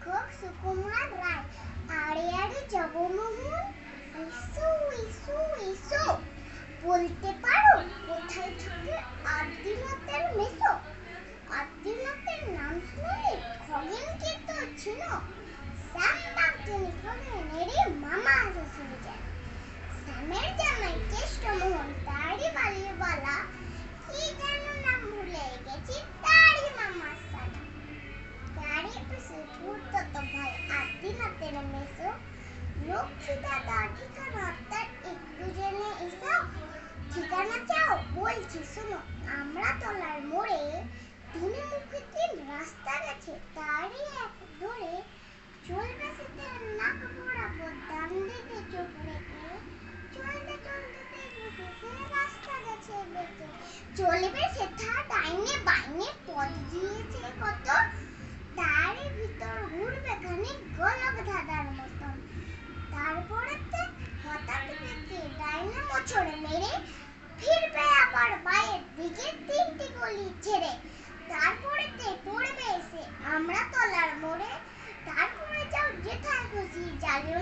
cook Sukumar Rai. Ariyadu Jabu Mumun. Isu. ঘুরতো তো ভাই আদিনাথের মেসো লক্ষ্মী দাদা ঠিকানা তার একটু জেনে এসো। ঠিকানা চাও? বলছি, শোনো আমরা তলার মোড়ে তিন মুখে রাস্তা গেছে। তারই এক ধরে চলবে সেতে নাক বরাবর ডান দিকে চোখ রেখে চলতে চলতে দেখবে সে রাস্তা গেছে চলবে সেথা মোচড়ে মেরে ফিরবে আবার বাইরের দিকে তিনটি গলি ছেড়ে। তারপরে তে পড়বে এসে আমরা তলার মোড়ে। তারপরে যাও যেথায় খুশি জ্বালিও